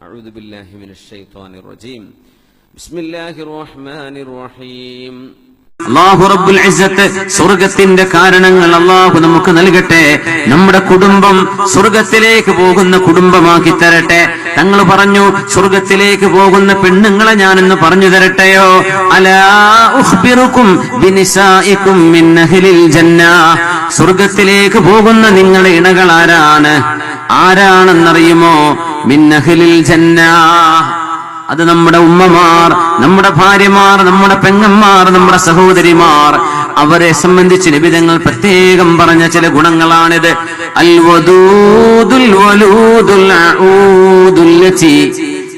أعوذ بالله من الشيطان الرجيم بسم الله الرحمن الرحيم അള്ളാഹു റബ്ബുൽ ഇസ്സത്ത് സ്വർഗത്തിന്റെ കാരണങ്ങൾ അള്ളാഹു നമുക്ക് നൽകട്ടെ നമ്മുടെ കുടുംബം സ്വർഗത്തിലേക്ക് പോകുന്ന കുടുംബമാക്കി തരട്ടെ തങ്ങൾ പറഞ്ഞു സ്വർഗത്തിലേക്ക് പോകുന്ന പെണ്ണുങ്ങളെ ഞാനെന്ന് പറഞ്ഞു തരട്ടെയോ അലാ ഉഖ്ബിറുക്കും ബിനിസായിക്കും മിൻ അഹ്ലിൽ ജന്ന സ്വർഗത്തിലേക്ക് പോകുന്ന നിങ്ങളുടെ ഇണകൾ ആരാണ് ആരാണെന്നറിയുമോ മിൻ അഹ്ലിൽ ജന്ന അത് നമ്മുടെ ഉമ്മമാർ നമ്മുടെ ഭാര്യമാർ നമ്മുടെ പെങ്ങന്മാർ നമ്മുടെ സഹോദരിമാർ അവരെ സംബന്ധിച്ച് നിബിധങ്ങൾ പ്രത്യേകം പറഞ്ഞ ചില ഗുണങ്ങളാണിത് അൽ വദൂദുൽ വലൂദുൽ അഊദുൽ ലതി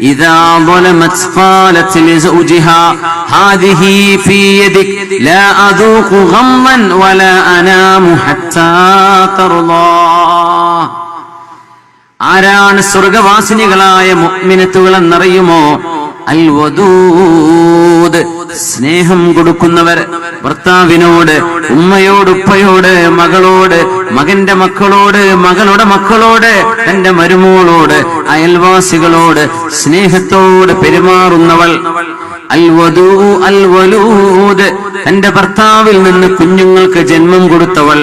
إذا ظلمت قالت لزوجها هذه في يدك لا أذوق غما ولا أنام حتى ترضى ആരാണ് സ്വർഗവാസിനികളായ മുഗ്മിനത്തുകൾ എന്നറിയുമോ അൽ വദൂദ് സ്നേഹം കൊടുക്കുന്നവർ ഭർത്താവിനോട് ഉമ്മയോട് ഉപ്പയോട് മകളോട് മകന്റെ മക്കളോട് മകളുടെ മക്കളോട് തന്റെ മരുമോളോട് അയൽവാസികളോട് സ്നേഹത്തോട് പെരുമാറുന്നവൾ അൽ വധൂ അൽ വലൂദ് തന്റെ ഭർത്താവിൽ നിന്ന് കുഞ്ഞുങ്ങൾക്ക് ജന്മം കൊടുത്തവൾ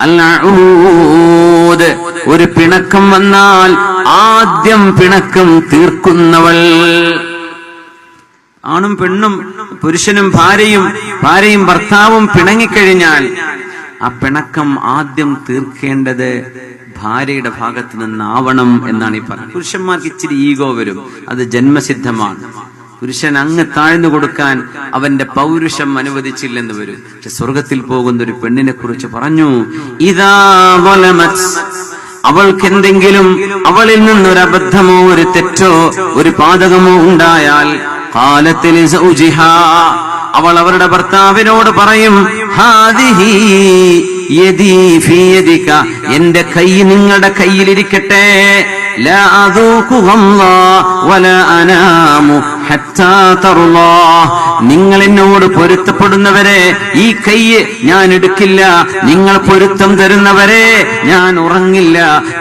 അൽഊദ് ഒരു പിണക്കം വന്നാൽ ആദ്യം പിണക്കം തീർക്കുന്നവൾ. ആണും പെണ്ണും പുരുഷനും ഭാര്യയും ഭാര്യയും ഭർത്താവും പിണങ്ങിക്കഴിഞ്ഞാൽ ആ പിണക്കം ആദ്യം തീർക്കേണ്ടത് ഭാര്യയുടെ ഭാഗത്ത് നിന്നാവണം എന്നാണ് ഈ പറഞ്ഞത്. പുരുഷന്മാർക്ക് ഇച്ചിരി ഈഗോ വരും. അത് ജന്മസിദ്ധമാണ്. പുരുഷൻ അങ്ങ് താഴ്ന്നു കൊടുക്കാൻ അവന്റെ പൗരുഷം അനുവദിച്ചില്ലെന്ന് വരും. പക്ഷെ സ്വർഗത്തിൽ പോകുന്ന ഒരു പെണ്ണിനെ കുറിച്ച് പറഞ്ഞു ഇതാ അവൾക്ക് എന്തെങ്കിലും അവളിൽ നിന്നൊരു അബദ്ധമോ ഒരു തെറ്റോ ഒരു പാതകമോ ഉണ്ടായാൽ കാലത്തിൽ അവൾ അവരുടെ ഭർത്താവിനോട് പറയും. എന്റെ കൈ നിങ്ങളുടെ കയ്യിലിരിക്കട്ടെ. ലാ أذوق غمضا വലാ أنام ഹത്താ ترضى നിങ്ങൾ എന്നോട് പൊരുത്തപ്പെടുന്നവരെ ഈ കൈ ഞാൻ എടുക്കില്ല. നിങ്ങൾ പൊരുത്തം തരുന്നവരെ ഞാൻ ഉറങ്ങില്ല.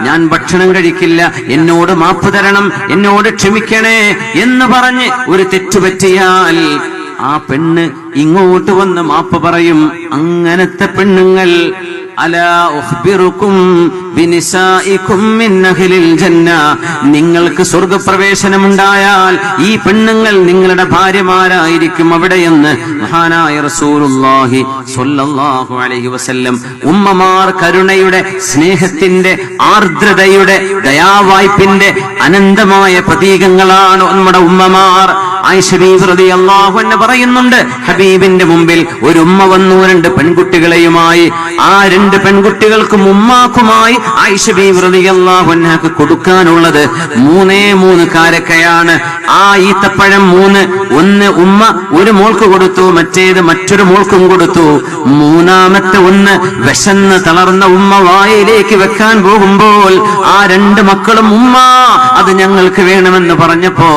ഞാൻ ഭക്ഷണം കഴിക്കില്ല. എന്നോട് മാപ്പ് തരണം. എന്നോട് ക്ഷമിക്കണേ എന്ന് പറഞ്ഞ് ഒരു തെറ്റുപറ്റിയാൽ ആ പെണ്ണ് ഇങ്ങോട്ട് വന്ന് മാപ്പ് പറയും. അങ്ങനത്തെ പെണ്ണുങ്ങൾ നിങ്ങൾക്ക് സ്വർഗപ്രവേശനമുണ്ടായാൽ ഈ പെണ്ണുങ്ങൾ നിങ്ങളുടെ ഭാര്യമാരായിരിക്കും അവിടെയെന്ന് മഹാനായ റസൂലുള്ളാഹി സ്വല്ലല്ലാഹു അലൈഹി വസല്ലം ഉമ്മമാർ കരുണയുടെ സ്നേഹത്തിന്റെ ആർദ്രതയുടെ ദയാവായ്പിന്റെ അനന്തമായ പ്രതീകങ്ങളാണ് നമ്മുടെ ഉമ്മമാർ. പറയുന്നുണ്ട് ഹബീബിന്റെ മുമ്പിൽ ഒരു ഉമ്മ വന്നു രണ്ട് പെൺകുട്ടികളെയുമായി. ആ രണ്ട് പെൺകുട്ടികൾക്കും ഉമ്മാക്കുമായി ആയിഷബീവ്രതിയല്ലാഹുന്നക്ക് കൊടുക്കാനുള്ളത് മൂന്നേ മൂന്ന് കാരക്കയാണ്. ആ ഈത്തപ്പഴം മൂന്ന് ഒന്ന് ഉമ്മ ഒരു മോൾക്ക് കൊടുത്തു മറ്റേത് മറ്റൊരു മോൾക്കും കൊടുത്തു. മൂന്നാമത്തെ ഒന്ന് വിശന്ന് തളർന്ന ഉമ്മ വായയിലേക്ക് വെക്കാൻ പോകുമ്പോൾ ആ രണ്ട് മക്കളും ഉമ്മ അത് ഞങ്ങൾക്ക് വേണമെന്ന് പറഞ്ഞപ്പോ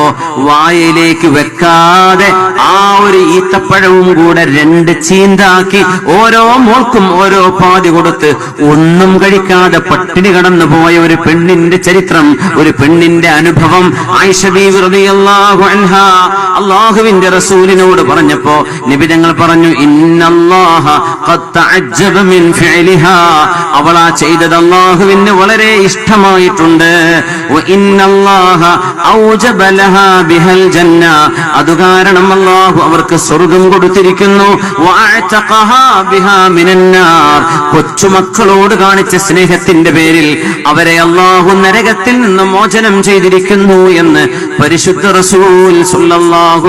വായയിലേക്ക് വെക്കാതെ ആ ഒരു ഈത്തപ്പഴവും കൂടെ രണ്ട് ചീന്താക്കി ഓരോ മോൾക്കും ഓരോ പാതി കൊടുത്ത് ഒന്നും കഴിക്കാതെ പട്ടിണി കടന്നു പോയ ഒരു പെണ്ണിന്റെ ചരിത്രം ഒരു പെണ്ണിന്റെ അനുഭവം. അള്ളാഹുവിന്റെ റസൂലിനോട് പറഞ്ഞപ്പോ നിബിതങ്ങൾ പറഞ്ഞു ഇന്നല്ലാഹ ആ ഫിഅലിഹാ. അവളാ ചെയ്തത് അള്ളാഹുവിന് വളരെ ഇഷ്ടമായിട്ടുണ്ട്. ഇന്നല്ലാഹ ഔജബ ലഹാ ബിഹൽ ജന്ന. അത് കാരണം അള്ളാഹു അവർക്ക് സ്വർഗം കൊടുത്തിരിക്കുന്നു. കൊച്ചുമക്കളോട് കാണിച്ച സ്നേഹത്തിന്റെ പേരിൽ അവരെ അള്ളാഹു നരകത്തിൽ നിന്ന് മോചനം ചെയ്തിരിക്കുന്നു എന്ന് പരിശുദ്ധ റസൂൽ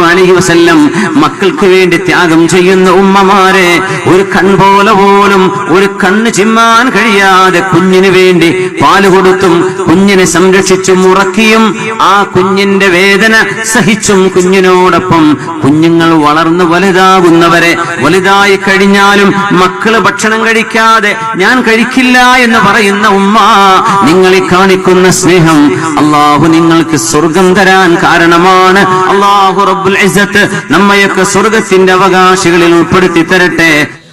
അലഹി വസല്ലം മക്കൾക്ക് വേണ്ടി ത്യാഗം ചെയ്യുന്ന ഉമ്മമാരെ ഒരു കൺപോലെ പോലും ഒരു കണ്ണ് ചിമ്മാൻ കഴിയാതെ കുഞ്ഞിന് വേണ്ടി പാൽ കൊടുത്തും കുഞ്ഞിനെ സംരക്ഷിച്ചും ഉറക്കിയും ആ കുഞ്ഞിന്റെ വേദന സഹിച്ചും കുഞ്ഞിനോടൊപ്പം കുഞ്ഞുങ്ങൾ വളർന്നു വലുതാകുന്നവരെ വലുതായി കഴിഞ്ഞാലും മക്കൾ ഭക്ഷണം കഴിക്കാതെ ഞാൻ കഴിക്കില്ല എന്ന് പറയുന്ന ഉമ്മ നിങ്ങളെ കാണിക്കുന്ന സ്നേഹം അള്ളാഹു നിങ്ങൾക്ക് സ്വർഗം തരാൻ കാരണമാണ്. അള്ളാഹു റബ്ബുൽ നമ്മയൊക്കെ സ്വർഗത്തിന്റെ അവകാശികളിൽ ഉൾപ്പെടുത്തി തരട്ടെ.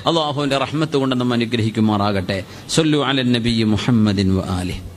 അള്ളാഹുവിന്റെ റഹ്മത്ത് കൊണ്ട് നമ്മൾ അനുഗ്രഹിക്കുമാറാകട്ടെ. സൊല്ലു അലൻ നബി മുഹമ്മദിൻ വ ആലിഹ്.